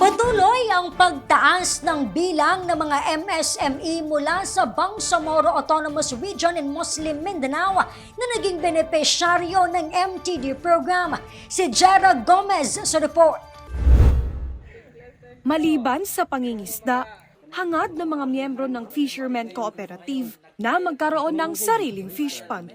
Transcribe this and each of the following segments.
Patuloy ang pagtaas ng bilang ng mga MSME mula sa Bangsamoro Autonomous Region in Muslim Mindanao na naging benepisyaryo ng MTD program. Si Jera Gomez sa report. Maliban sa pangingisda, hangad ng mga miyembro ng Fishermen Cooperative na magkaroon ng sariling fish pond.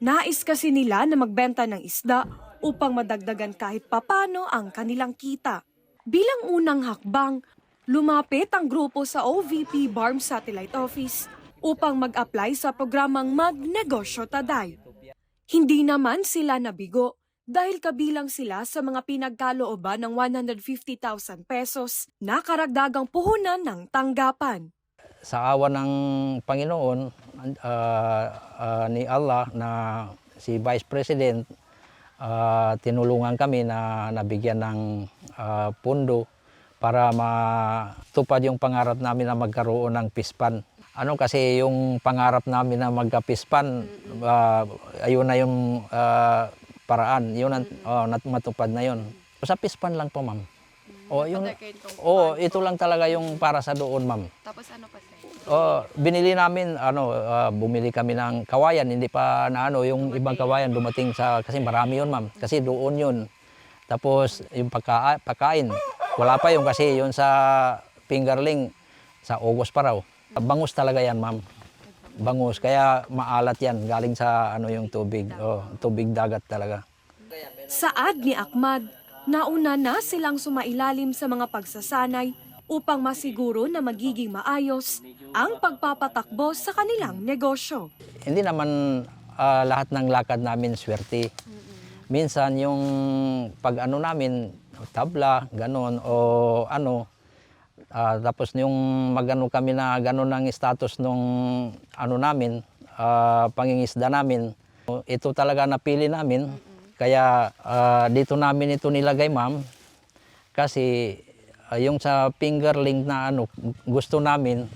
Nais kasi nila na magbenta ng isda upang madagdagan kahit papano ang kanilang kita. Bilang unang hakbang, lumapit ang grupo sa OVP Barm Satellite Office upang mag-apply sa programang Magnegosyo Taday. Hindi naman sila nabigo dahil kabilang sila sa mga pinagkalooban ng 150,000 pesos na karagdagang puhunan ng tanggapan. sa awa ng Panginoon ah, ah, ni Allah na si Vice President ah, tinulungan kami na nabigyan ng ah, pundo para matupad yung pangarap namin na magkaroon ng pispan. Ano kasi yung pangarap namin na magka-pispan, ah, ayun na yung ah, paraan, yun ang nat- matupad na yun. Sa pispan lang po, ma'am. O, yung, oh, ito lang talaga yung para sa doon, ma'am. Tapos ano pa? Oh, binili namin ano ah, bumili kami ng kawayan. Hindi pa na ano yung ibang kawayan dumating sa kasi marami yun ma'am. Kasi doon yun. Tapos yung pagka, pagkain. Wala pa yung kasi yun sa fingerling. Sa August pa raw. Bangus talaga yan ma'am. Bangus. Kaya maalat yan. Galing sa ano yung tubig. Oh tubig dagat talaga. Saad ni Ahmad, nauna na silang sumailalim sa mga pagsasanay upang masiguro na magiging maayos ang pagpapatakbo sa kanilang negosyo. hindi naman ah, lahat ng lakad namin swerte. Minsan yung pag ano namin, tabla, ganon, o ano, ah, tapos yung magano kami na ganon ng status nung ano namin, ah, pangingisda namin, ito talaga napili namin. Kaya ah, dito namin ito nilagay ma'am, kasi ah, yung sa fingerling na ano, gusto namin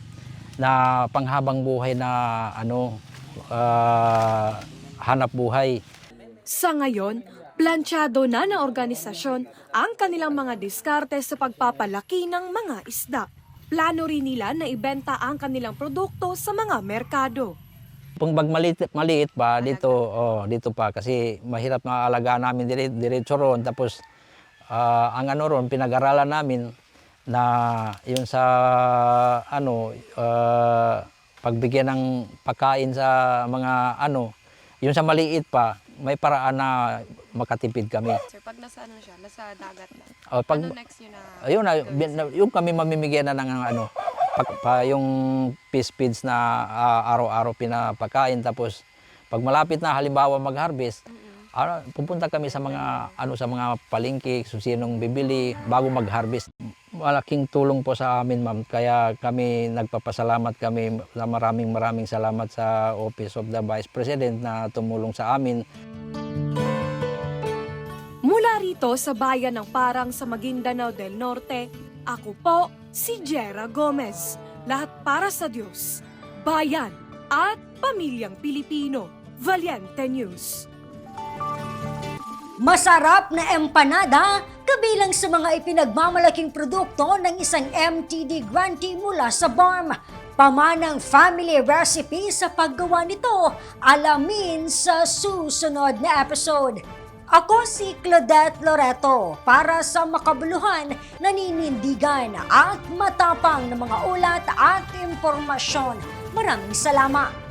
na panghabang buhay na ano, ah, hanap buhay. Sa ngayon, planchado na ng organisasyon ang kanilang mga diskarte sa pagpapalaki ng mga isda. Plano rin nila na ibenta ang kanilang produkto sa mga merkado. Pag maliit, maliit pa, dito, oh, dito pa, kasi mahirap na alagaan namin dire, diretso ron. Tapos, ah, ang ano ron, pinag-aralan namin na yun sa, ano, ah, pagbigyan ng pagkain sa mga, ano, yun sa maliit pa, may paraan na makatipid kami. Sir, pag nasa ano siya, nasa dagat na. Oh, pag, ano next yun na? Ayun na, yung kami mamimigyan na ng ano, pa, pa- yung fish feeds na ah, araw-araw pinapakain tapos pag malapit na halimbawa mag-harvest, ano, pupunta kami sa mga ano sa mga palengke, kung sinong bibili bago mag-harvest. Malaking tulong po sa amin, ma'am. Kaya kami nagpapasalamat kami na maraming maraming salamat sa Office of the Vice President na tumulong sa amin. Mula rito sa bayan ng Parang sa Maguindanao del Norte, ako po si Jera Gomez. Lahat para sa Diyos, bayan at pamilyang Pilipino. Valiente News. Masarap na empanada kabilang sa mga ipinagmamalaking produkto ng isang MTD grantee mula sa BARM. Pamanang family recipe sa paggawa nito, alamin sa susunod na episode. Ako si Claudette Loreto para sa makabuluhan, naninindigan at matapang na mga ulat at impormasyon. Maraming salamat!